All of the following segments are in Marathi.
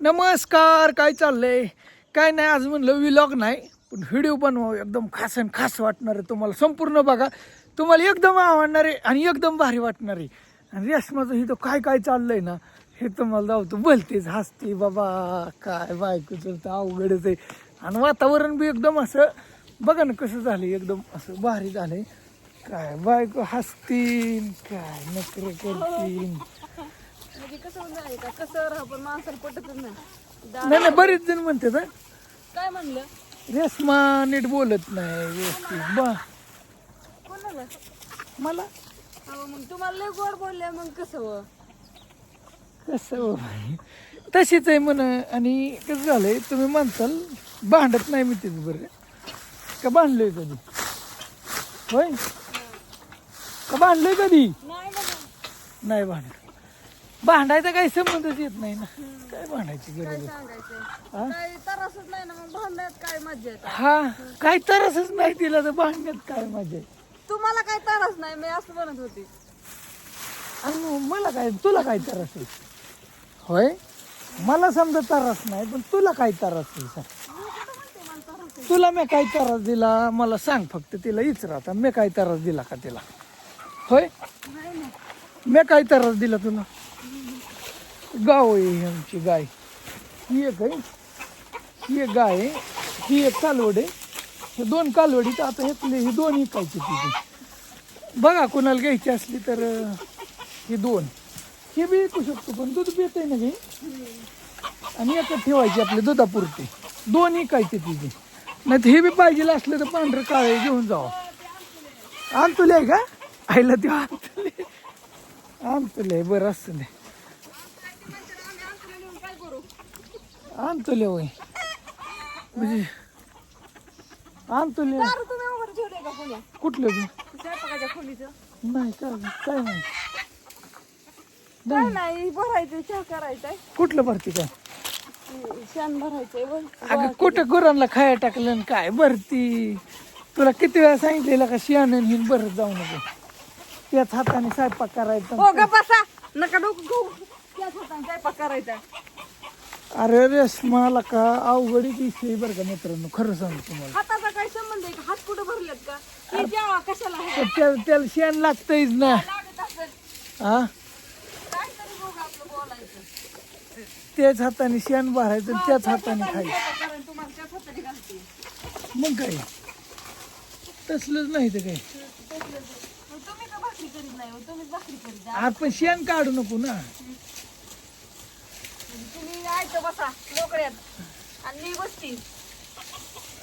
नमस्कार काय चाललंय? काय नाही आज म्हणलं विलॉग नाही पण व्हिडिओ बनवा एकदम खास आणि खास वाटणार आहे तुम्हाला. संपूर्ण बघा. तुम्हाला एकदम आवडणार आहे आणि एकदम भारी वाटणार आहे. आणि रेशमाचं इथं काय काय चाललंय ना हे तुम्हाला धावतो बोलतेच हसते बाबा काय बायकोचं तर अवघडच आहे. आणि वातावरण बी एकदम असं बघा ना कसं झालं एकदम असं भारी झालंय. काय बायको हसतील काय नकरे करतील कसं नाही का? कसं राहा पण माणसाला पटतच नाही. दा- नाही नाही बरेच जण म्हणतात हं. काय म्हणलं? रेश्मा नीट बोलत नाही व्यवस्थित. बा. कोणाला? मला? अहो मग तुम्हाला लय गोड बोलले मग कसं हो? कसं हो बाई? तशीच आहे म्हण आणि कसं झालंय तुम्ही म्हणताल भांडत नाही मी तेच बरं. का भांडलोय कधी? होय? का भांडलोय कधी? नाही. नाही भांडत. भांडायचा काही संबंधच येत नाही ना. काय भांडायची गरज आहे? हा? काय त्रासच नाही ना मग भांडण्यात काय मजा येत? हा काय तरसच नाही तिला तर भांडण्यात काय मजा आहे? तुम्हाला काय त्रास नाही मी असं म्हणत होती. आणि मग मला काय तुला काय त्रास आहे? होय? मला समजा त्रास नाही पण तुला काय त्रास आहे सांग. तुला मी काय त्रास दिला? मला सांग फक्त तिला विचार आता. मी काय त्रास दिला का तिला? होय? मी काय त्रास दिला तुला? गाव आहे आमची गाय. ही एक आहे. ही एक गाय आहे. ही एक कालवड आहे. हे दोन कालवडी तर आता हे ही दोन इकायची तिथे बघा कोणाला घ्यायची असली तर ही दोन. हे बी विकू शकतो पण दूध पित आहे ना घे आणि एकच ठेवायची आपले दुधापुरते. दोन इकायची तिथे नाही तर हे बी पाहिजे असलं तर पांढरं काळे घेऊन जावं. आणतुले आहे का? आईला ते आणतुले आणतुले बरं असं नाही काय करू आणतुले होय म्हणजे आणतुले दारू तुम्ही वगैरे ठेवले का कोणी? कुठलं बी? स्वयंपाकाच्या खोलीचं. नाही काय काय नाही. काय नाही. भरायचं चहा करायचंय. कुठलं भरती काय? शान भरायचंय अगं कुठं गुरांना खाया टाकलं आणि काय भरती? तुला किती वेळा सांगितलेलं का शियानं हिन भरत जाऊ नको? त्याच हाताने स्वयंपाक करायचा. हो ग बसा. नका डोकं घेऊ त्याच होता स्वयंपाक करायचा. अरे रेशमाला का अवघडीच विषय बरं का मित्रांनो खरं सांगतो तुम्हाला. हाताचा काय संबंध आहे का? हात कुठं भरलेत का? हे जेवा कशाला आहे? तर त्या- त्याला शेण लागतंयच ना. लागत असेल हा काय तरी बघ आपलं बोलायचं. त्याच हाताने शेण भरायचं आणि त्याच हाताने खायचं. कारण तुम्हाला त्याच हाताने घालते. मग काय? तसलंच नाही तर काय? मग तुम्ही का भाकरी करीत नाही हो? तुम्हीच भाकरी करीत जा. आपण शेण काढू नको ना. तुम्ही ऐकतं बसा लोकड्यात आणि मी बसती.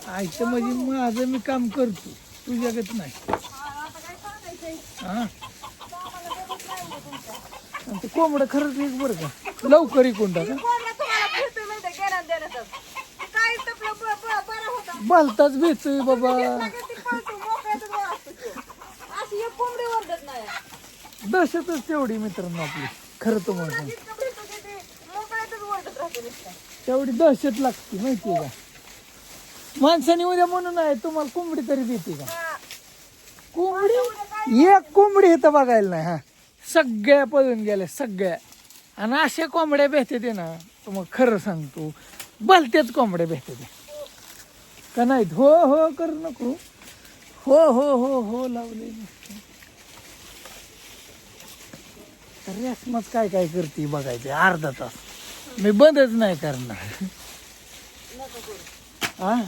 आयचं म्हणजे माझं मी काम करतो तुझ्यागत नाही. आता काय सांगायचंय हा? कामाला देतच नाही हो तुमच्या. आणि ते कोंबडं खरंच एक बरं का? लवकर इकून टाका. कोणाला तुम्हाला फिरतोय माहितीये घेण्यात देण्यातच काय तपलं ब- ब- बरं होतं. भलताच बेचोय बाबा. लगेच ते पळतो, मोकळ्यातच वर असतो तो. अशी एक कोंबडी वरडत नाही. दहशतच तेवढी मित्रांनो आपली. खरं तुम्हाला सांग जितकं भेटतो ते ते मोकळ्यातच वरडत राहते नुसतं. तेवढी दहशत लागते माहिती का? माणसाने उद्या म्हणून आहे तुम्हाला कोंबडी तरी देते का? कोंबडी? एक कोंबडी इथं बघायला नाही हा. सगळ्या पळून गेल्या सगळ्या. आणि अशा कोंबड्या भेटते ते ना तुम्हाला खरं सांगतो भलत्याच कोंबड्या भेटते का नाहीत? हो हो करू नको. हो हो हो हो लावले रेसमच काय काय करते बघायचं अर्धा तास. मी बंदच नाही करणार. हा आहे.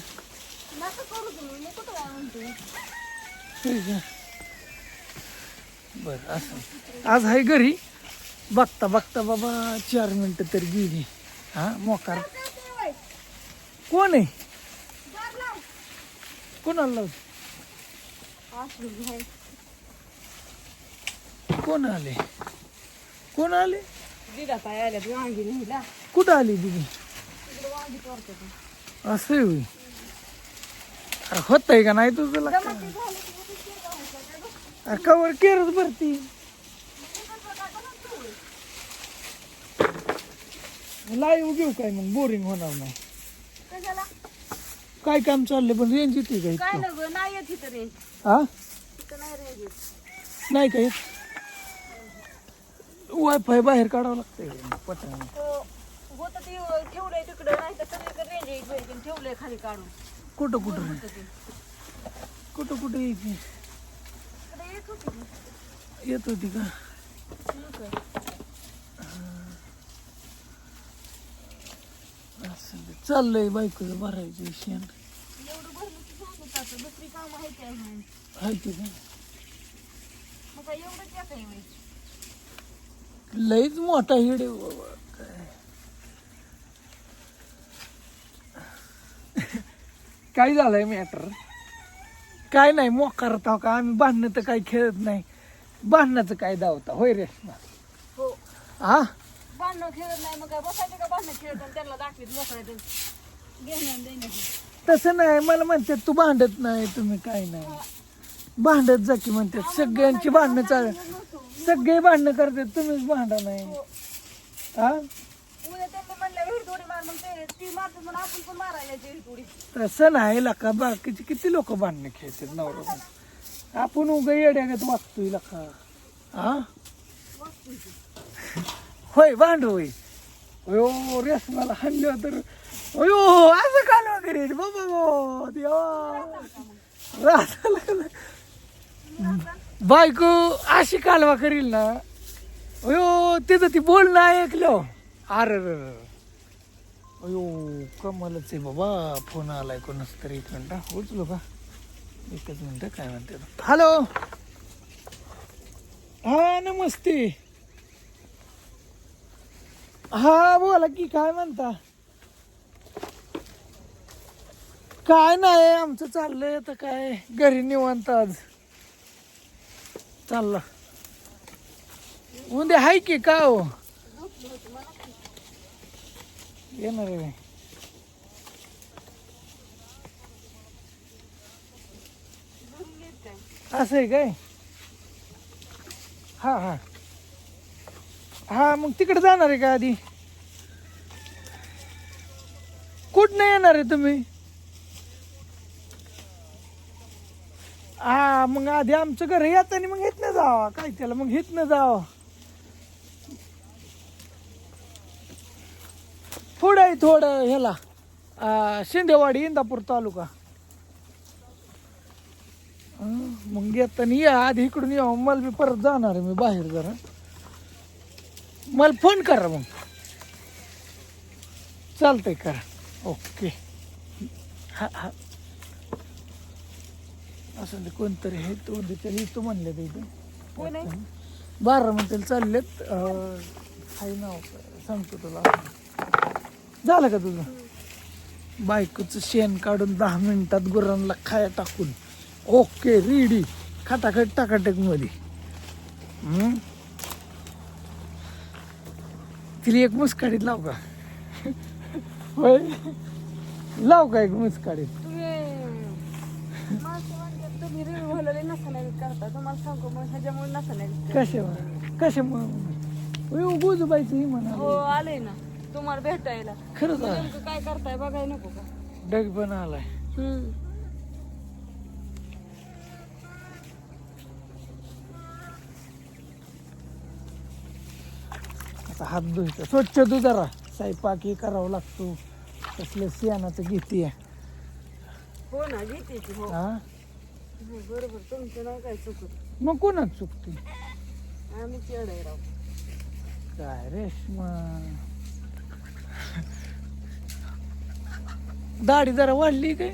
बर असं. आज आहे घरी. बघता बघता बाबा चार मिनिटं तर गेली. हा मोकार? कोण आहे. कोणाला लावतो? कोण आले? कोण आले? दिदा ताई आल्यात वांगी नेला. कुठं आली दिदी. असं. अरे होत आहे का नाही तुझं. अरे कवर केरच भरती लाईव्ह घेऊ काय मग बोरिंग होणार नाही? काय काम चाललंय पण रेंज येते का इतकं नाही येत इथं रेंज. हा इथं नाही रेंज येत. नाही काय वायफाय बाहेर काढावं लागतंय पटांगण तो ठेवलंय तिकडं नाही तर सगळीकडे ठेवलंय खाली काढून कुठं कुठं? होतं ते. कुठं कुठं यायची इकडे येत होती ती. येत होती का मग काय? असं ते. चाललंय बायकोचं भरायचं शेण एवढं भरलं की झालं आता दुसरी कामं आहेत काय म्हणून आहे का मग काय एवढंच. लईच मोठा हिड बाबा काय काय झालंय मॅटर काय नाही मोकार होता का? आम्ही भांडणं तर काही खेळत नाही. भांडणाचं काय दावता होय रे हो. हा भांडणं खेळत नाही मग काय बसायचं का? भांडणं खेळत आणि त्यांना दाखवीत मोकळ्या ते घेणं आणि देण्याचं तसं नाही मला म्हणतात तू भांडत नाही तुम्ही काय नाही. भांडत जा की म्हणतात सगळ्यांची भांडणं चाल सगळे भांडणं करतात तुम्हीच भांडा नाही. हा. उद्या त्यांनी म्हणलं विहीर मार मग ते ती म्हणून आपण पण मारायला तसं नाही लका बाकीचे किती लोक भांडणं खेळतात नवरा आपण उगा येड्यागत वागतोय लका. हा होय भांड होय. अयो रेस मला हाणलं तर अयो असं काल वगैरे बाबा बो देवा. राहत बायको अशी कालवा करील ना अयो तिथं ती बोलणं ऐकलं. अरे अयो कमालच आहे बाबा. फोन आलाय कोणाच तरी एक मिनटा. उचलो का एकच मिनटं काय म्हणते हॅलो! हा नमस्ते. हा बोला की काय म्हणता? काय नाही आमचं चाललंय आता काय? घरी निवांत आज. चाललं. उद्या हाय की का हो? येणार आहे. असं आहे काय? हा हा. हा मग तिकडे जाणार आहे का आधी? कुठनं येणार आहे तुम्ही? हा मग आधी आमचं घर येताना मग इथनं जावा. काय त्याला? मग इथनं जावं. पुढं आहे थोडं ह्याला. शिंदेवाडी इंदापूर तालुका. मग येताना या आधी इकडून या मला मी परत जाणार आहे मी बाहेर जरा. मला फोन करा मग. चालतंय करा. ओके. हा हा. असं ते कोणतरी हे तो तू म्हणले ते? इथं. बारा मिनिटाला चाललेत. हाय नाव सांगतो तुला. झालं का तुझं? बायकोचं शेण काढून दहा मिनिटात गुरांना खाया टाकून. ओके रेडी खटाखट टाकाटकमध्ये. हम्म? तिला एक मुसकाडीत लाव का? होय? लाव का एक मुसकाडीत? नसण्यात कशामुळे? गुजबायचं ही म्हणा हो आले ना. तुम्हाला भेटायला. खरंच नेमकं काय करताय बघाय नको का? डग पण आलाय. आता हात धुयचा. स्वच्छ धु जरा स्वयंपाक हे करावं लागतो. तसलं सियानाचं घेते हो ना घेते की हो. हा? हो, बरोबर. तुमचं नाव काय चुकत मग कोणाच चुकते आम्ही चेड आहे राव. काय रेश्मा? दाढी जरा वाढली काय?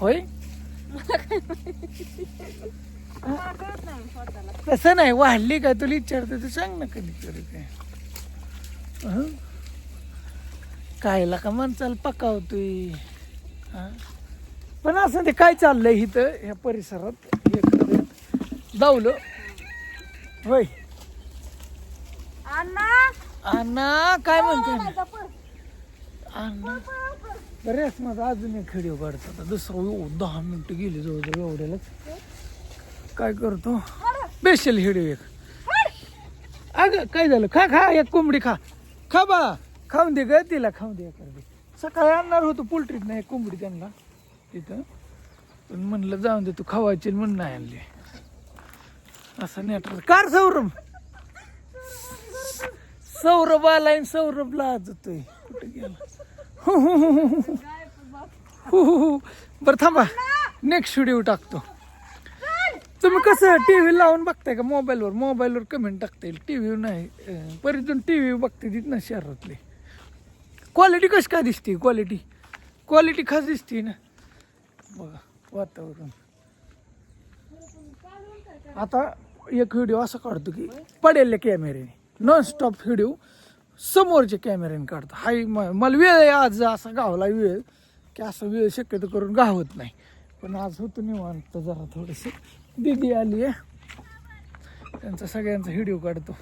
होय? तसं नाही वाढली काय तुला विचारते तू सांग ना कधी कधी काय. हं? कायला का माणसाला पकावतोय? हा? पण असं ते काय चाललंय इथं ह्या परिसरात? करत दावलं होय. अण्णा! अण्णा काय म्हणते बऱ्याच पर- माझा अजून एक खडी काढतो आता दुसरा दहा मिनिटं गेली जवळजवळ एवढ्यालाच. काय करतो? स्पेशल हिडिओ एक. अगं काय झालं? खा खा एक कोंबडी खा. खा बा. खाऊन दे ग तिला खाऊन दे एखादी दे सकाळी आणणार होतो पोल्ट्रीत नाही कोंबडी त्यांना तिथं. पण म्हणलं जाऊन दे तू खावायची म्हणून नाही आणली. असं नेट कार सौरभ? सौरभ आलाय आणि सौरभ लाजतोय कुठे गेला? बरं थांबा. नेक्स्ट व्हिडिओ टाकतो. तुम्ही कसं टी व्ही लावून बघताय का मोबाईलवर मोबाईलवर कमेंट टाकता येईल. टी व्ही नाही. अं, टी व्ही बघते तिथ ना शहरातले. क्वालिटी कशी काय दिसते? क्वालिटी क्वालिटी खास दिसते ना. बघा वातावरण. आता एक व्हिडिओ असा काढतो की पडेल कॅमेऱ्याने नॉन स्टॉप व्हिडिओ समोरच्या कॅमेऱ्याने काढतो. हाय म- मला वेळ आहे आज असा गावला वेळ की असं वेळ शक्यतो करून गावत नाही. पण आज होतो निवांत जरा थोडस. दिदी आली आहे. त्यांचा सगळ्यांचा व्हिडिओ काढतो.